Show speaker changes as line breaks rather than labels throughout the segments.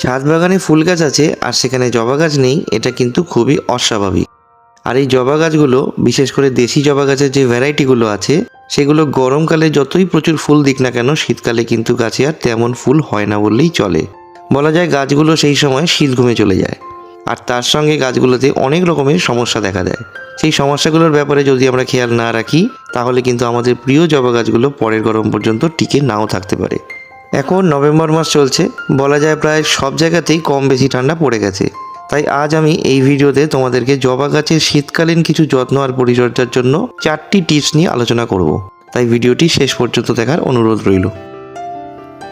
ছাদ বাগানে ফুল গাছ আছে আর সেখানে জবা গাছ নেই, এটা কিন্তু খুবই অস্বাভাবিক। আর এই জবা গাছগুলো, বিশেষ করে দেশি জবা গাছের যে ভ্যারাইটিগুলো আছে, সেগুলো গরমকালে যতই প্রচুর ফুল দিক না কেন, শীতকালে কিন্তু গাছে আর তেমন ফুল হয় না বললেই চলে। বলা যায় গাছগুলো সেই সময় শীত ঘুমে চলে যায়। আর তার সঙ্গে গাছগুলোতে অনেক রকমের সমস্যা দেখা দেয়। সেই সমস্যাগুলোর ব্যাপারে যদি আমরা খেয়াল না রাখি, তাহলে কিন্তু আমাদের প্রিয় জবা গাছগুলো পরের গরম পর্যন্ত টিকে নাও থাকতে পারে। এখন নভেম্বর মাস চলছে। বলা যায় প্রায় সব জায়গাতেই কম বেশি ঠান্ডা পড়ে গেছে। তাই আজ আমি এই ভিডিওতে তোমাদেরকে জবা গাছের শীতকালীন কিছু যত্ন আর পরিচর্যার জন্য চারটি টিপস নিয়ে আলোচনা করব। তাই ভিডিওটি শেষ পর্যন্ত দেখার অনুরোধ রইল।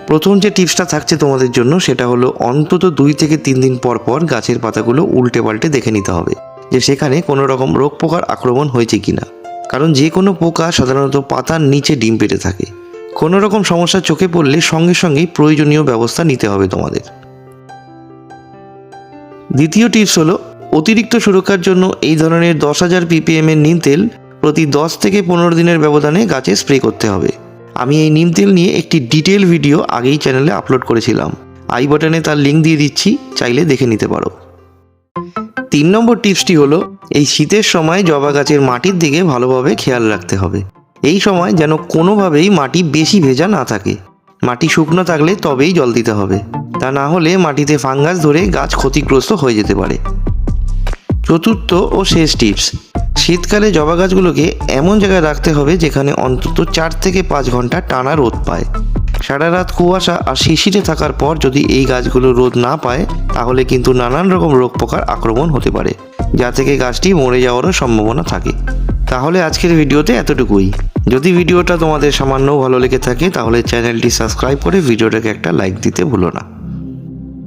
প্রথম যে টিপসটা থাকছে তোমাদের জন্য, সেটা হলো অন্তত দুই থেকে তিন দিন পর পর গাছের পাতাগুলো উল্টে পাল্টে দেখে নিতে হবে যে সেখানে কোনো রকম রোগ পোকার আক্রমণ হয়েছে কিনা। কারণ যে কোনো পোকা সাধারণত পাতার নিচে ডিম পেটে থাকে। কোনো রকম সমস্যা চোখে পড়লে সঙ্গে সঙ্গেই প্রয়োজনীয় ব্যবস্থা নিতে হবে তোমাদের। দ্বিতীয় টিপস হলো, অতিরিক্ত সুরক্ষার জন্য এই ধরনের দশ হাজার পিপিএম এর নিম তেল প্রতি দশ থেকে পনেরো দিনের ব্যবধানে গাছে স্প্রে করতে হবে। আমি এই নিম তেল নিয়ে একটি ডিটেল ভিডিও আগেই চ্যানেলে আপলোড করেছিলাম। আই বাটনে তার লিঙ্ক দিয়ে দিচ্ছি, চাইলে দেখে নিতে পারো। তিন নম্বর টিপসটি হলো, এই শীতের সময় জবা গাছের মাটির দিকে ভালোভাবে খেয়াল রাখতে হবে। এই সময় যেন কোনোভাবেই মাটি বেশি ভেজা না থাকে। মাটি শুকনো থাকলে তবেই জল দিতে হবে। তা না হলে মাটিতে ফাঙ্গাস ধরে গাছ ক্ষতিগ্রস্ত হয়ে যেতে পারে। চতুর্থ ও শেষ টিপস। শীতকালে জবা গাছগুলোকে এমন জায়গায় রাখতে হবে যেখানে অন্তত চার থেকে পাঁচ ঘণ্টা টানা রোদ পায়। সারা রাত কুয়াশা আর শিশিরে থাকার পর যদি এই গাছগুলো রোদ না পায়, তাহলে কিন্তু নানান রকম রোগ পোকার আক্রমণ হতে পারে, যা থেকে গাছটি মরে যাওয়ারও সম্ভাবনা থাকে। তাহলে আজকের ভিডিওতে এতটুকুই। যদি ভিডিওটা তোমাদের সামান্যও ভালো লেগে থাকে, তাহলে চ্যানেলটি সাবস্ক্রাইব করে ভিডিওটাকে একটা লাইক দিতে ভুলো না।